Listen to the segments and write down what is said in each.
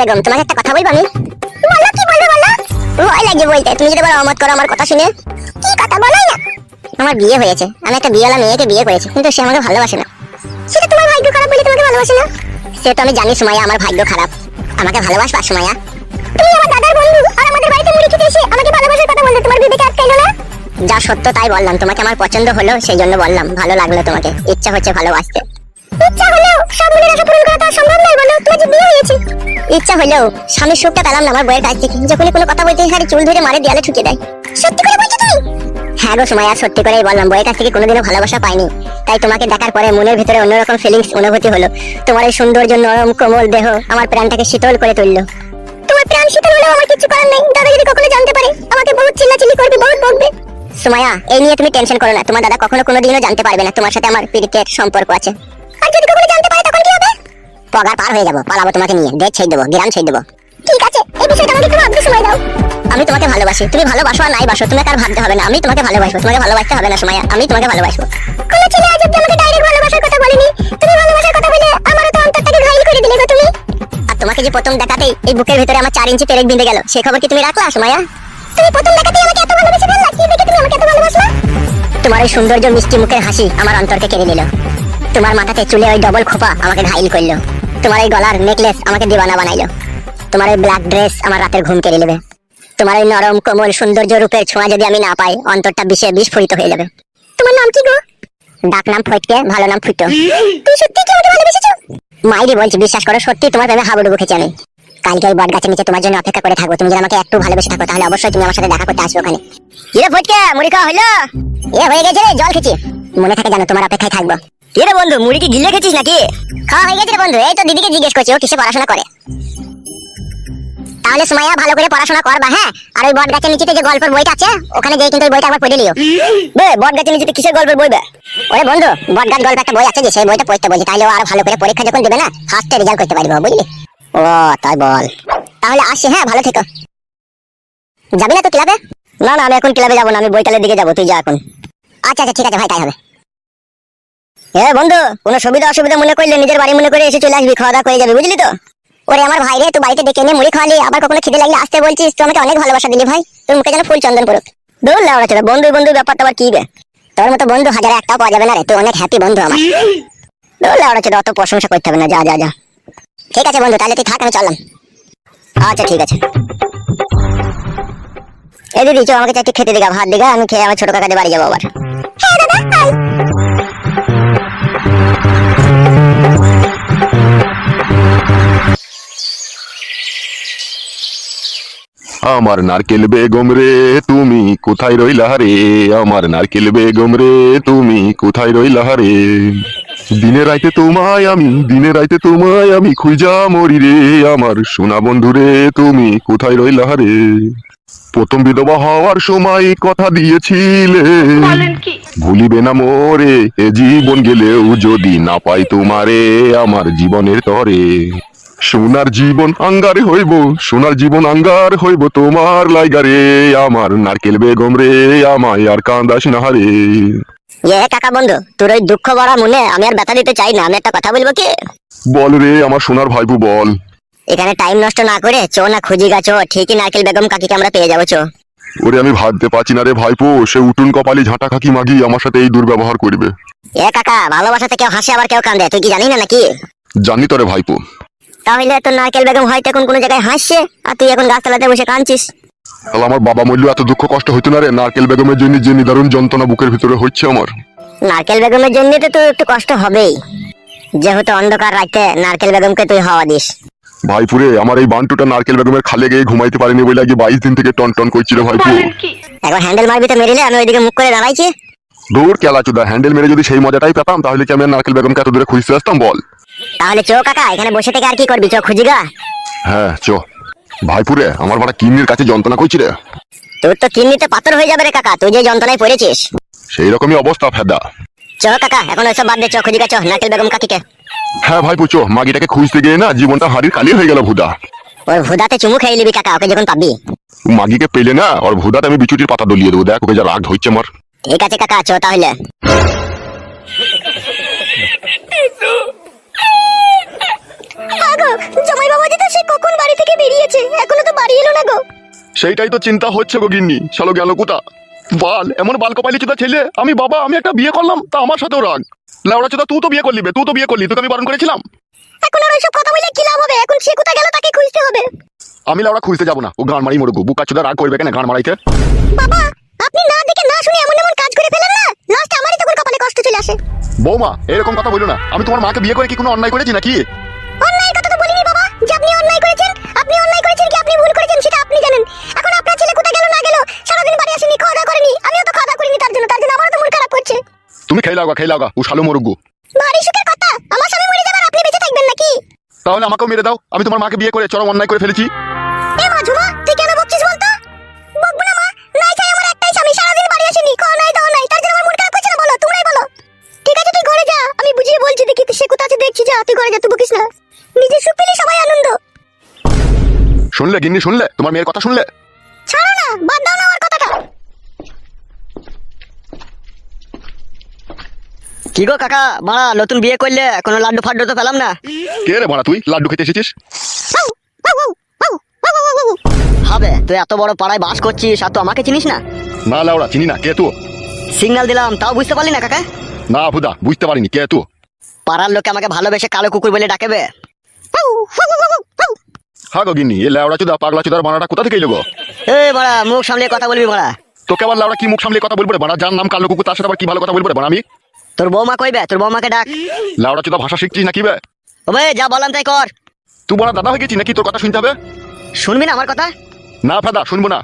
বেগম, তোমাকে একটা কথা বলব আমি? বলো কি বলো? ভয় লাগে বলতে, তুমি যদি বলো অমত করো আমার কথা শুনে। কি কথা? না। আমার বিয়ে হয়েছে, আমি একটা বিয়েওয়ালা মেয়েকে বিয়ে করেছি, কিন্তু সে আমাকে ভালোবাসে না। সেটা তোমার ভাগ্য খারাপ বলে তোমাকে ভালোবাসে না। আমি জানি আমার ভাগ্য খারাপ। আমাকে ভালোবাসবা তুমি আমার দাদার বন্ধু আর আমাদের বাড়িতে মুড়ি খেতে এসে আমাকে ভালোবাসার কথা তোমার বিবেকে না? যা সত্য তাই বললাম, তোমাকে আমার পছন্দ হলো, সেই জন্য বললাম, ভালো লাগল তোমাকে, ইচ্ছা হচ্ছে ভালোবাসতে। ইচ্ছা সব পূরণ করা তো সম্ভব নয়। ইচ্ছা স্বামীর সুখটা পেলাম না, আমার কাছ থেকে কোনো কথা বলতে চুল ধরে মারে দেয়ালে ঠুকে দেয়। সত্যি করে হ্যাঁ গো সময় সত্যি করেই বললাম কাছ থেকে কোনোদিনও ভালোবাসা পাইনি। তাই তোমাকে দেখার পরে মনের ভিতরে অন্যরকম ফিলিংস অনুভূতি হলো। তোমার এই নরম, কোমল দেহ আমার প্রাণটাকে শীতল করে তুললো। তোমার প্রাণ শীতল আমার কিছু করার নেই। দাদা যদি কখনো জানতে পারে, আমাকে বহুত চিল্লাচিল্লি করবে, বহুত বকবে। এই নিয়ে তুমি টেনশন করো না। তোমার দাদা কখনো কোনোদিনও জানতে পারবে না, তোমার সাথে আমার প্রীতির সম্পর্ক আছে। পগার পার হয়ে যাব। পালাবো তোমাকে নিয়ে। দেশ ছেড়ে দেবো গ্রাম ছেড়ে দেবো। ঠিক আছে, এই বিষয়টা আমাকে একটু ভাবতে সময় দাও। আমি তোমাকে ভালোবাসি। তুমি ভালোবাসো আর নাই বাসো, তোমাকে আর ভাবতে হবে না। আমি তোমাকে ভালোবাসবো, তোমাকে ভালোবাসতে হবে না সময়। আমি তোমাকে ভালোবাসবো। কোনো ছেলে আজ অব্দি আমাকে ডাইরেক্ট ভালোবাসার কথা বলেনি। তুমি ভালোবাসার কথা বলে আমারও তো অন্তরটাকে ঘাইল করে দিলে গো তুমি। আর তোমাকে যে প্রথম দেখাতেই এই বুকের ভিতরে আমার চার ইঞ্চি পেরেক বিঁধে গেল, সে খবর কি তুমি রাখলা সময়া তুমি প্রথম দেখাতেই আমাকে এত ভালোবেসে ফেললা, কি দেখে তুমি আমাকে এত ভালোবাসলা? তোমার এই সৌন্দর্য মিষ্টি মুখের হাসি আমার অন্তরকে কেড়ে নিল। তোমার মাথাতে চুলে ওই ডবল খোপা আমাকে ঘাইল করল। তোমার এই গলার নেকলেস আমাকে দিবানা বানাইলো। তোমার এই ব্ল্যাক ড্রেস আমার রাতের ঘুম কেড়ে নেবে। তোমার এই নরম, কোমল, সৌন্দর্য রূপের ছোঁয়া যদি আমি না পাই, অন্তরটা বিষে বিস্ফোরিত হয়ে যাবে। তোমার নাম কি গো? ডাক নাম ফটকে, ভালো নাম ফুটো। তুই সত্যি কি আমাকে ভালোবেসেছো? মাইরি বলছি, বিশ্বাস করো, সত্যি তোমার প্রেমে হাবুডুবু খেয়েছি আমি। কালকে ওই বট গাছের নিচে তোমার জন্য অপেক্ষা করে থাকব। তুমি যদি আমাকে একটু ভালোবেসে থাকো, তাহলে অবশ্যই তুমি আমার সাথে দেখা করতে আসবে ওখানে। কিরে ফটকে, মুড়ি খাওয়া হলো এ হয়ে গেছে রে, জল খেয়েছি। মনে থাকে জানো তোমার অপেক্ষায় থাকব। কিরে বন্ধু মুড়ি কি গিলে খেয়েছিস নাকি? খাওয়া হয়ে গেছে রে বন্ধু, এই তো দিদিকে জিজ্ঞেস করছি, ও কিসে পড়াশোনা করে? তাহলে সুমাইয়া ভালো করে পড়াশোনা করবা হ্যাঁ? আর ওই বট গাছের নিচেতে যে গল্পের বইটা আছে, ওখানে যেয়ে কিন্তু ওই বইটা একবার পড়ে নিও। বে বট গাছের নিচেতে কিসের গল্পের বই ওরে বন্ধু বট গাছ গল্প একটা বই আছে যে, সেই বইটা পড়তে বলছি তাহলে ও আরও ভালো করে পরীক্ষা যখন দেবে না ফার্স্টে রেজাল্ট করতে পারবে বুঝলি? ও, তাই বল। তাহলে আসি হ্যাঁ ভালো থেকো। যাবি না তো ক্লাবে? না না, আমি এখন ক্লাবে যাব না, আমি বইটালের দিকে যাব, তুই যা এখন। আচ্ছা আচ্ছা ঠিক আছে, ভাই, তাই হবে। এ বন্ধু, কোনো সুবিধা অসুবিধা মনে করলে নিজের বাড়ি মনে করে এসে চলে আসবি, খাওয়া দাওয়া করে যাবি, বুঝলি তো? ওরে আমার ভাই রে, তুই বাড়িতে ডেকে নিয়ে মুড়ি খাওয়ালি, আবার কখনো খিদে লাগলে আসতে বলছিস, তুই আমাকে অনেক ভালোবাসা দিলি ভাই, তোর মুখে যেন ফুল চন্দন পড়ুক। দৌড় লাউড়া চলে বন্ধু বন্ধু ব্যাপারটা আবার কি বে? তোর মতো বন্ধু হাজারে একটাও পাওয়া যাবে না রে, তুই অনেক হ্যাপি বন্ধু আমার। দৌড় লাউড়া চলে অত প্রশংসা করতে হবে না, যা যা যা। ঠিক আছে বন্ধু, তাহলে তুই থাক, আমি চললাম। আচ্ছা ঠিক আছে। এই দিদি, চো, আমাকে চারটি খেতে দিগা, ভাত দিগা, আমি খেয়ে আমার ছোট কাকাদের বাড়ি যাব আবার। হ্যাঁ দাদা আমার নারকেল বেগম রে তুমি কোথায় রইলা রে? আমার নারকেল বেগম রে তুমি কোথায় রইলা রে? দিনে রাইতে তোমায় আমি দিনে রাইতে তোমায় আমি খুঁজা মরি রে। আমার সোনা বন্ধু রে তুমি কোথায় রইলা রে? প্রথম বিধবা হওয়ার সময় কথা দিয়েছিলে। ভুলিবে না মোরে এ জীবন গেলেও যদি না পাই তোমারে আমার জীবনের তরে। সোনার জীবন আঙ্গারে হইব সোনার জীবন আঙ্গার হইব তোমার লাইগারে আমার নারকেল বেগম রে আমায় আর কান্দাস না রে। এ কাকা বন্ধু তোর ওই দুঃখ ভরা মনে আমি আর ব্যথা দিতে চাই না আমি একটা কথা বলব কি? বল রে আমার সোনার ভাইবু বল। এখানে টাইম নষ্ট না করে চো না খুঁজি গা চো ঠিকই নারকেল বেগম কাকিকে আমরা পেয়ে যাব চো। ওরে আমি ভাবতে পারছি না রে ভাইপো সে উটুন কপালি ঝাঁটা খাকি মাগি আমার সাথে এই দুর্ব্যবহার করবে। এ কাকা ভালোবাসাতে কেউ হাসে আবার কেউ কান্দে তুই কি জানি না নাকি? জানি তো রে ভাইপো। তাহলে তোর নারকেল বেগম হয়তো এখন কোনো জায়গায় হাসছে আর তুই এখন গাছতলাতে বসে কাঁদছিস। তাহলে আমার বাবা মূল্য এত দুঃখ কষ্ট হইতো না রে? নারকেল বেগমের জন্য যে নিদারুণ যন্ত্রণা বুকের ভিতরে হচ্ছে আমার। নারকেল বেগমের জন্য তো তোর একটু কষ্ট হবেই। যেহেতু অন্ধকার রাখতে নারকেল বেগমকে তুই হাওয়া দিস। ভাইপুরে আমার এই বান্টুটা নারকেল বেগমের খালে গিয়ে ঘুমাইতে পারিনি বলে আগে বাইশ দিন থেকে টন টন করছিল ভাইপু। একবার হ্যান্ডেল মারবি তো মেরিলে আমি ওইদিকে মুখ করে দাঁড়াইছি। দৌড় কেলা চুদা হ্যান্ডেল মেরে যদি সেই মজাটাই পেতাম তাহলে কি আমি নারকেল বেগমকে এত দূরে খুঁজতে আসতাম বল? তাহলে চো কাকা এখানে বসে থেকে আর কি করবি? চো খুঁজি গা। হ্যাঁ চো। ভাইপুরে আমার বাড়া কিন্নির কাছে যন্ত্রণা করছি রে। তোর তো কিন্নিতে পাথর হয়ে যাবে রে কাকা তুই যে যন্ত্রণায় পড়েছিস। সেই রকমই অবস্থা ফেদা। চ কাকা এখন ওইসব বাদ দে চ খুঁজি গা চ নারকেল বেগম কাকিকে। হ্যাঁ ভাইপু চো মাগিটাকে খুঁজতে গিয়ে না জীবনটা হাড়ির কালি হয়ে গেল ভুদা। ওই ভুদাতে চুমু খেয়ে নিবি কাকা ওকে যখন পাবি। মাগিকে পেলে না ওর ভুদাতে আমি বিচুটির পাতা দলিয়ে দেবো দেখ ওকে যা রাগ হচ্ছে আমার। ঠিক আছে কাকা চ তাহলে। জামাই বাবা তো সে না গো। সেইটাই তো চিন্তা হচ্ছে গো গিন্নি শালো গেল কোথা বাল এমন বাল কপালি চুদা ছেলে আমি বাবা আমি একটা বিয়ে করলাম তা আমার সাথেও রাগ। লাউড়া চুদা তুই তো বিয়ে করলি বে তুই তো বিয়ে করলি তোকে আমি বারণ করেছিলাম। এখন আর ওইসব কথা বলে কি লাভ হবে? এখন সে কোথায় গেল তাকে খুঁজতে হবে। আমি লাউড়া খুঁজতে যাব না ও গান মারি মরুগু বুকা চুদা রাগ করবে কেন গান মারাইতে? বাবা আপনি না দেখে না শুনে এমন এমন কাজ করে ফেলেন না? লাস্টে আমারই তখন কপালে কষ্ট চলে আসে। বৌমা এরকম কথা বলো না আমি তোমার মাকে বিয়ে করে কি কোনো অন্যায় করেছি নাকি? অন্যায়ের আপনি অন্যায় করেছেন? আপনি অন্যায় করেছেন কি? আপনি ভুল করেছেন সেটা আপনি জানেন। এখন আপনার ছেলে কোথায় গেল না গেল? সারাদিন বাড়ি আসেনি খাওয়া দাওয়া করেনি। আমিও তো খাওয়া দাওয়া করিনি তার জন্য তার জন্য আমারও তো মন খারাপ করছে। তুমি খেয়ে লাগা খেয়ে লাগা ও শালো মরুগু। বাড়ি সুখের কথা? আমার স্বামী মরে যাবার আপনি বেঁচে থাকবেন নাকি? তাহলে আমাকেও মেরে দাও। আমি তোমার মাকে বিয়ে করে চরম অন্যায় করে ফেলেছি। শুনলে গিন্নি শুনলে তোমার মেয়ের কথা শুনলে ছাড়ো না বাদ দাও না আমার কথাটা কি গো কাকা বাড়া নতুন বিয়ে করলে কোনো লাড্ডু ফাড্ডু তো পেলাম না কে রে মারা তুই লাড্ডু খেতে এসেছিস। হবে তুই এত বড় পাড়ায় বাস করছিস আর তো আমাকে চিনিস না না লাউড়া চিনি না কে তুই সিগন্যাল দিলাম তাও বুঝতে পারলি না কাকা না ভুদা বুঝতে পারিনি কে তুই পাড়ার লোকে আমাকে ভালোবেসে কালো কুকুর বলে ডাকেবে হ্যাঁ গিন্নি এ লাউড়া চুদা পাগলা চুদার বানাটা কোথা থেকে এলো গো এ বাড়া মুখ সামলে কথা বলবি বাড়া তোকে আবার লাউড়া কি মুখ সামলে কথা বলব রে বানা যার নাম কালো কুকুর তার সাথে আবার কি ভালো কথা বলব রে বানা আমি তোর বৌমা কইবে তোর বৌমাকে ডাক লাউড়া চুদা ভাষা শিখছিস নাকি বে ওবে যা বললাম তাই কর তুই বড় দাদা হয়ে গেছিস নাকি তোর কথা শুনতে হবে শুনবি না আমার কথা না ফাদা শুনব না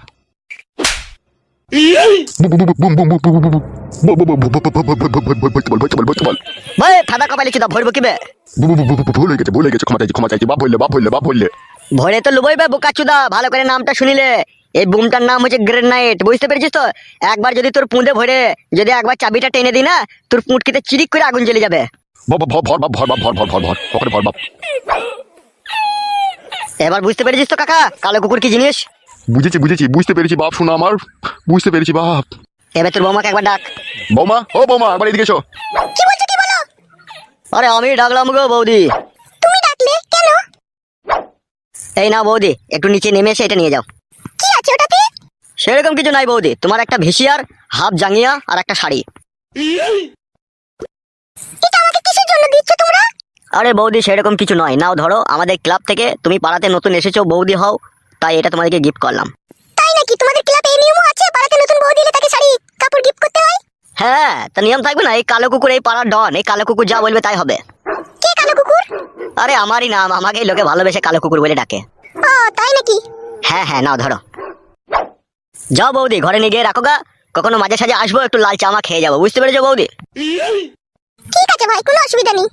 ভাই ফাদা কপালি চুদা ভরবো কিবে ভুল হয়ে গেছে ভুল হয়ে গেছে ক্ষমা চাইছি ক্ষমা চাইছি বাপ বললে বাপ বললে বাপ বললে ভরে তো লুবইবে বোকা চুদা ভালো করে নামটা শুনিলে এই বুমটার নাম হচ্ছে গ্রেনাইট বুঝতে পেরেছিস তো একবার যদি তোর পুঁদে ভরে যদি একবার চাবিটা টেনে দিই না তোর পুঁটকিতে চিরিক করে আগুন জ্বলে যাবে এবার বুঝতে পেরেছিস তো কাকা কালো কুকুর কি জিনিস বুঝেছি বুঝেছি বুঝতে পেরেছি বাপ শোনা আমার বুঝতে পেরেছি বাপ এবার তোর বৌমাকে একবার ডাক বৌমা ও বৌমা একবার এদিকে এসো কি বলছো কি বলো আরে আমি ডাকলাম গো বৌদি এই না বৌদি একটু নিচে নেমে এসে এটা নিয়ে যাও। কি আছে ওটাতে? সেরকম কিছু নাই বৌদি তোমার একটা ভিসিয়ার হাফ জাঙ্গিয়া আর একটা শাড়ি। এটা আমাকে কিসের জন্য দিচ্ছ তোমরা? আরে বৌদি সেরকম কিছু নয়। নাও ধরো আমাদের ক্লাব থেকে তুমি পাড়াতে নতুন এসেছ বৌদি হও তাই এটা তোমাদেরকে গিফট করলাম। তাই নাকি? তোমাদের ক্লাবে এই নিয়মও আছে? পাড়াতে নতুন বউ দিলে তাকে শাড়ি কাপড় গিফট করতে হয়? হ্যাঁ তা নিয়ম থাকবে না এই কালো কুকুর এই পাড়ার ডন এই কালো কুকুর যা বলবে তাই হবে। আরে আমারই নাম আমাকেই লোকে ভালোবেসে কালো কুকুর বলে ডাকে। ও তাই নাকি? হ্যাঁ হ্যাঁ নাও ধরো। যাও বৌদি ঘরে নিয়ে গিয়ে রাখো গা। কখনো মাঝে সাঝে আসব একটু লাল চামা খেয়ে যাব। বুঝতে পেরেছ বৌদি? ঠিক আছে ভাই কোনো অসুবিধা নেই।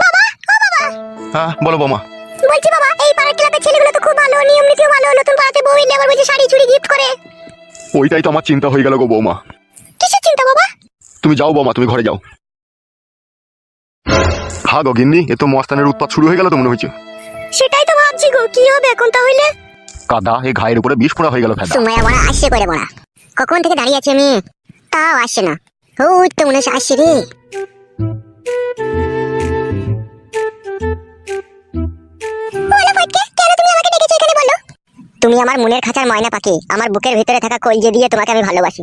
বাবা ও বাবা। হ্যাঁ বলো বৌমা। বলছি বাবা এই পাড়ার ক্লাবের ছেলেগুলো তো খুব ভালো নিয়ম নীতিও ভালো নতুন পাড়াতে বউ এলে আবার বলছে শাড়ি চুড়ি গিফট করে। ওইটাই তো আমার চিন্তা হয়ে গেল গো বৌমা। তুমি যাও বৌমা তুমি ঘরে যাও। হ্যাঁ গো গিন্নি এ তো মস্তানের উৎপাত শুরু হয়ে গেল তো মনে হচ্ছে। সেটাই তো ভাবছি গো কি হবে এখন তাহলে? কাদা এই ঘায়ের উপরে বিষ ফোড়া হয়ে গেল ফেদা সুমাইয়া বড়া আসছে করে বড়া কখন থেকে দাঁড়িয়ে আছি আমি? তাও আসছে না। ওই তো মনে হচ্ছে আসছে রে বলো ফটকে, কেন তুমি আমাকে ডেকেছো এখানে বলো? তুমি আমার মনের খাঁচার ময়না পাখি। আমার বুকের ভিতরে থাকা কলজে দিয়ে তোমাকে আমি ভালোবাসি।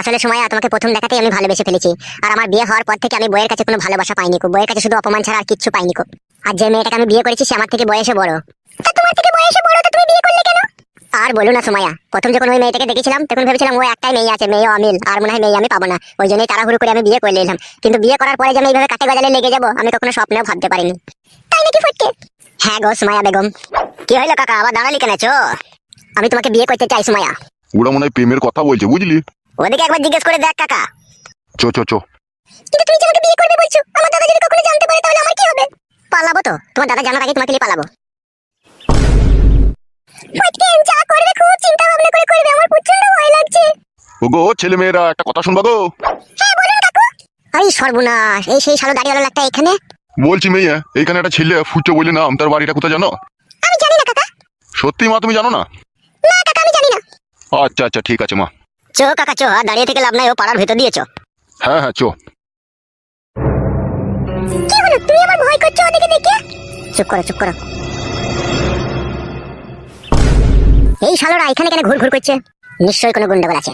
আসলে সময় তোমাকে প্রথম দেখাতেই আমি ভালোবেসে ফেলেছি। আর আমার বিয়ে হওয়ার পর থেকে আমি বইয়ের কাছে কোনো ভালোবাসা পাইনি বইয়ের কাছে শুধু অপমান ছাড়া আর কিচ্ছু পাইনি আর যে মেয়েটাকে আমি বিয়ে করেছি, সে আমার থেকে বয়সে বড়। তা তোমার থেকে বয়সে বড়, তো তুমি বিয়ে করলে কেন? আর বলো না সময়া প্রথম যখন ওই মেয়েটাকে দেখেছিলাম, তখন ভেবেছিলাম ও একটাই মেয়ে আছে মেয়ে অমিল। আর মনে হয় মেয়ে আমি পাবো না। ওই জন্যই তাড়াহুড়ো করে আমি বিয়ে করে নিলাম কিন্তু বিয়ে করার পরে যে আমি এইভাবে কাটে গজালে লেগে যাব, আমি কখনো স্বপ্নেও ভাবতে পারিনি। তাই নাকি ফটকে? হ্যাঁ গো সুমায়া বেগম। কি হইল কাকা, আবার দাঁড়ালি কেন চো? আমি তোমাকে বিয়ে করতে চাই সুমায়া ওরা মনে হয় প্রেমের কথা বলছে, বুঝলি? ওদিকে একবার জিজ্ঞেস করে দেখ কাকা। চো চো চো। কিন্তু তুমি আমাকে বিয়ে করবে বলছো আমার দাদা যদি কখনো জানতে পারে তাহলে আমার কি হবে? পালাবো তো। তোমার দাদা জানার আগে তোমাকে নিয়ে পালাবো। ফটকে যা করবে খুব চিন্তা ভাবনা করে করবে। আমার প্রচণ্ড ভয় লাগছে। ও গো ছেলে মেয়েরা একটা কথা শুনবা গো? হ্যাঁ বলুন কাকু। সর্বনাশ। এই সেই শালো দাঁড়িয়ে এখানে? বলছি মেয়ে এইখানে একটা ছেলে ফুচো বলে নাম। তার বাড়িটা কোথায় জানো? আমি জানি না কাকা। সত্যি মা তুমি জানো না? না কাকা আমি জানি না। আচ্ছা আচ্ছা ঠিক আছে মা। চো কাকা চো আর দাঁড়িয়ে থেকে লাভ নাই ও পাড়ার ভেতর দিয়েছ হ্যাঁ হ্যাঁ চো। কি হলো তুই আমার ভয় করছ ওদিকে দেখে? চুপ করো চুপ করো। এই শালোরা এখানে কেন ঘুর ঘুর করছে? নিশ্চয়ই কোনো গুন্ডগোল আছে।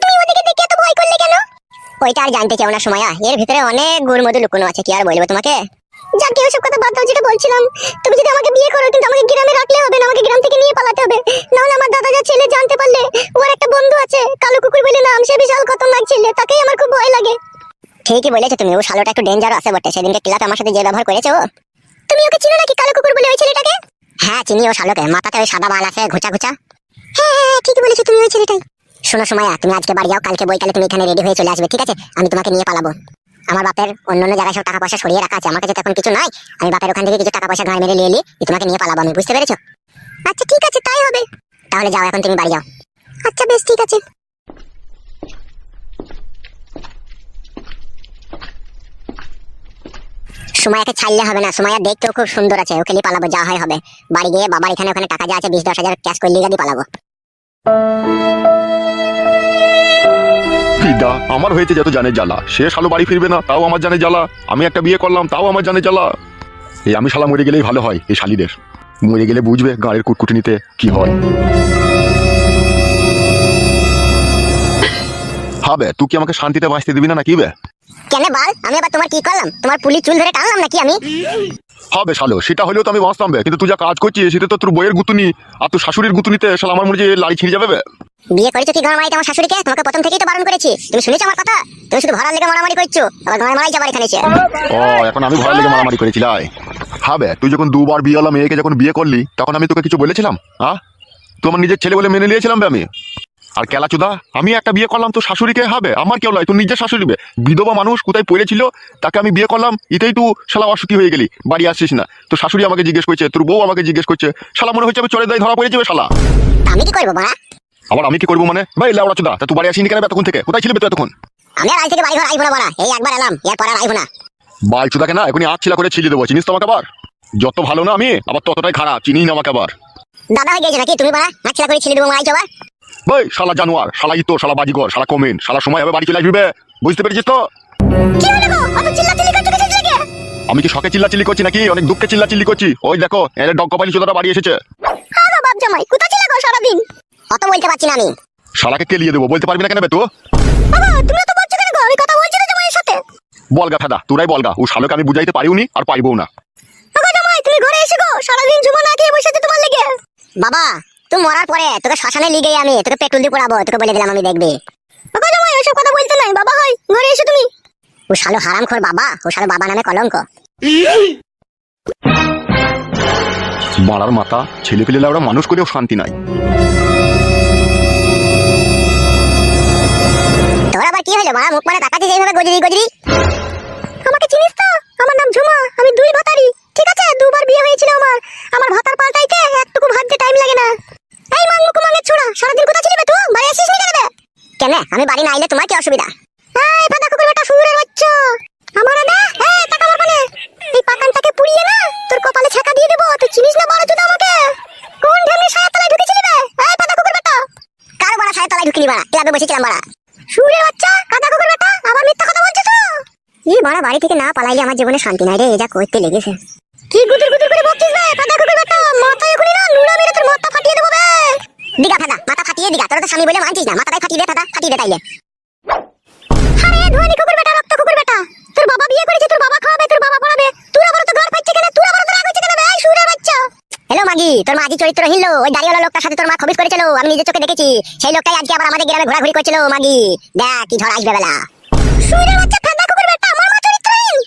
তুমি ওদিকে দেখে এত ভয় করলে কেন? ওইটা আর জানতে চাও না সময়া। এর ভিতরে অনেক গুড় মধু লুকোনো আছে কি আর বলব তোমাকে? যাক ওসব কথা বাদ দাও যেটা বলছিলাম তুমি যদি আমাকে বিয়ে করো কিন্তু আমাকে গ্রামে রাখলে হবে না আমাকে গ্রাম থেকে নিয়ে পালাতে হবে। নাহলে আমার দাদা যা ছেলে জানতে পারলে ওর একটা বন্ধু আছে কালো কুকুর বলে নাম সে বিশাল খতরনাক ছেলে তাকেই আমার খুব ভয় লাগে। ঠিকই বলেছ তুমি ও শালোটা একটু ডেঞ্জার আছে বটে সেদিনকে ক্লাবে আমার সাথে যে ব্যবহার করেছে ও। তুমি ওকে চিনো নাকি কালো কুকুর বলে ওই ছেলেটাকে? হ্যাঁ চিনি ও শালোকে মাথাতে ওই সাদা বাল আছে ঘুচা ঘুচা। হ্যাঁ হ্যাঁ হ্যাঁ, ঠিকই বলেছ তুমি ওই ছেলেটাই। শোনো সময়া তুমি আজকে বাড়ি যাও কালকে বইকালে তুমি এখানে রেডি হয়ে চলে আসবে ঠিক আছে? আমি তোমাকে নিয়ে পালাবো। আমার বাপের অন্য অন্য জায়গায় সব টাকা পয়সা সরিয়ে রাখা আছে। আমার কাছে এখন কিছু নাই। আমি বাপের ওখান থেকে কিছু টাকা পয়সা ঘাড় মেরে নিয়ে এলি তোমাকে নিয়ে পালাবো আমি, বুঝতে পেরেছ? আচ্ছা ঠিক আছে, তাই হবে। তাহলে যাও, এখন তুমি বাড়ি যাও। আচ্ছা বেশ, ঠিক আছে। সুমায়াকে ছাড়লে হবে না। সুমায়া দেখতেও খুব সুন্দর আছে, ওকে নিয়ে পালাবো, যা হয় হবে। বাড়ি গিয়ে বাবার এখানে ওখানে টাকা যা আছে, বিশ দশ হাজার ক্যাশ করে লিগা পালাবো। ফিদা আমার হয়েছে যত জানে জ্বালা। সে শালো বাড়ি ফিরবে না, তাও আমার জানে জ্বালা। আমি একটা বিয়ে করলাম, তাও আমার জানে জ্বালা। এই আমি শালা মরে গেলেই ভালো হয়, এই শালিদের। মরে গেলে বুঝবে গাঁড়ের কুটকুটিনিতে কি হয়। হবে তুই কি আমাকে শান্তিতে বাঁচতে দিবি না নাকি বে? কেন বাল? আমি আবার তোমার কি করলাম? তোমার পুলি চুল ধরে টানলাম নাকি আমি? হবে শালো সেটা হলেও তো আমি বাঁচতাম বে। কিন্তু তুই যা কাজ করছিস সেটা তো তোর বইয়ের গুতুনি আর তোর শাশুড়ির গুতুনিতে শালা আমার মনে হয় যে লাড়ি ছিঁড়ে যাবে বে। বিয়ে করেছ কি গাঁড় মারিতে আমার শাশুড়িকে? তোমাকে প্রথম থেকেই তো বারণ করেছি। তুমি শুনেছো আমার কথা? তুমি শুধু ভাড়ার লেগে মারামারি করছ। আবার গাঁড় মারাই যাবার এখানে এসে। ও এখন আমি ভয় লেগে মারামারি করেছিলাই হবে তুই যখন দুবার বিয়ে হলাম মেয়েকে যখন বিয়ে করলি তখন আমি তোকে কিছু বলেছিলাম? হ্যাঁ তোমার নিজের ছেলে বলে মেনে নিয়েছিলাম বে আমি? আর কেলাচুদা আমি একটা বিয়ে করলাম তো শাশুড়িকে হবে? আমার কেউ নয় তোর নিজের শাশুড়িবে বিধবা মানুষ কোথায় পড়েছিল? তাকে আমি বিয়ে করলাম এটাই তুই শালা অসুখী হয়ে গেলি বাড়ি আসছিস না। তো শাশুড়ি আমাকে জিজ্ঞেস করছে তোর বউ আমাকে জিজ্ঞেস করছে শালা মনে হচ্ছে আমি চলে দায় ধরা পড়ে যাবে শালা। আমি কি করব বাড়া? আবার আমি কি করব মানে? ভাই লাউড়া চুদা তা তুই বাড়ি আসিনি কেন তখন থেকে? কোথায় ছিলি তুই এতক্ষণ? আমি আর আজ থেকে বাড়ি ঘর আইবো না বাড়া। এই একবার এলাম এরপর আর আইবো না। বাল চুদাকে না এখনই আগ ছিলা করে ছিলি দেবো চিনিস তো আমাকে আবার? যত ভালো না আমি আবার ততটাই খারাপ চিনি না আমাকে আবার। দাদা হয়ে গেছে নাকি? তুমি বাড়া নাচলা করে ছেলে দেবো মারাই যাবা ভাই শালা জানোয়ার শালা ইতো শালা বাজিগর শালা কমেন শালা সময় হবে বাড়ি চলে আসবি। বুঝতে পেরেছিস তো? আমি কি শখে চিল্লা চিল্লি করছি নাকি? অনেক দুঃখে চিল্লা চিল্লি করছি। ওই দেখো এর ডগ কপালি চোদাটা বাড়ি এসেছে। হ্যাঁ বাপ জামাই কোথায় ছিল গো সারাদিন? অত বলতে পারছি না আমি। শালাকে কেলিয়ে দেবো? বলতে পারবি না কেন বাবা তুমি তো বলছো কেন গো? আমি কথা বলছি না জামাইয়ের সাথে। বলগা ফেদা তোরাই বলগা ও শালোকে আমি বুঝাইতে পারিওনি আর পাইবও না। বাবা জামাই তুমি ঘরে এসে গো। সারাদিন ঝুমো না খেয়ে বসে আছো তোমার লেগে। বাবা তুই মরার পরে তোকে শ্মশানে লিগে আমি তোকে পেট্রোল দিয়ে পোড়াবো তোকে বলে দিলাম আমি দেখবি। বাবা জামাই ওসব কথা বলতে নাই বাবা হয় ঘরে এসে তুমি। ও শালো হারাম খোর বাবা ও শালো বাবা নামে কলঙ্ক। মারার মাথা ছেলে পেলে ওরা মানুষ করেও শান্তি নাই। তোর আবার কি হলো মারা মুখ মানে তাকাচ্ছিস এইভাবে গজরি গজরি? আমাকে চিনিস তো? আমার নাম ঝুমা আমি দুই ভাতারি। ঠিক আছে? দুবার বিয়ে হয়েছিল আমার। আমার ভাতার পাল্টাইতে একটুকু ভাবতে টাইম লাগে না। এই ছোড়া, সারাদিন ছিলি তুই? বাড়ি আসিস নি কেন আমি বাড়ি না আইলে তোমার কি অসুবিধা? এই ফাদা কুকুর না, এই টাকা মারবা নে এই পাকানটাকে পুড়িয়ে না, তোর কপালে ছাকা দিয়ে দেবো। তুই চিনিস না বড় আমাকে? কোন ঢেমনি সায়া তলায় ঢুকেছিলি বে? এই ফাদা কুকুর বেটা কার বাড়া সায়া তলায় ঢুকিনি ক্লাবে বসেছিলাম বাচ্চা কাদা কুকুর বেটা আবার মিথ্যা কথা বলছিস তো? এই বাড়া বাড়ি থেকে না পালাইলে আমার জীবনে শান্তি নাই রে, এই যা করতে লেগেছে। স্বামী বলে মানছিস না। মাথাটাই ফাটিয়ে দে ফাদা ফাটিয়ে দে তাইলে। আরে ধোয়ানি কুকুর বেটা রক্ত কুকুর বেটা তোর বাবা বিয়ে করেছে, তোর বাবা খাওয়াবে, তোর বাবা পড়াবে। তুই আবার তো ঘর পাচ্ছে কেন? তুই আবার তো রাগ হচ্ছে কেন এই শুয়োরের বাচ্চা। হ্যালো, মাগি, তোর মা চরিত্র হিল ওই দাড়িওয়ালা লোকটার সাথে তোর মা খবিস করেছিল আমি নিজের চোখে দেখেছি। সেই লোকটাই আজকে আবার আমাদের গ্রামে ঘোরাঘুরি করছিল মাগি। দেখ, কি ঝড় আসবে বেলা। শুয়োরের বাচ্চা ফেদা কুকুর বেটা আমার মা চরিত্রহীন।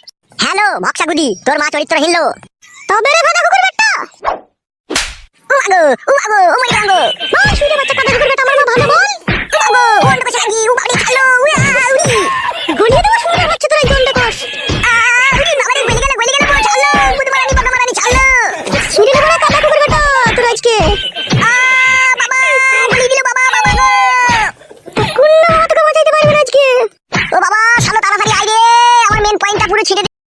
হ্যালো, ভক্সাগুদি, তোর মা চরিত্রহীন লো। তবে রে ফেদা কুকুর বেটা ও মাগো ও মাই ও মা শুনে বাচ্চা কথা বলবে আমার মা ভালো বল।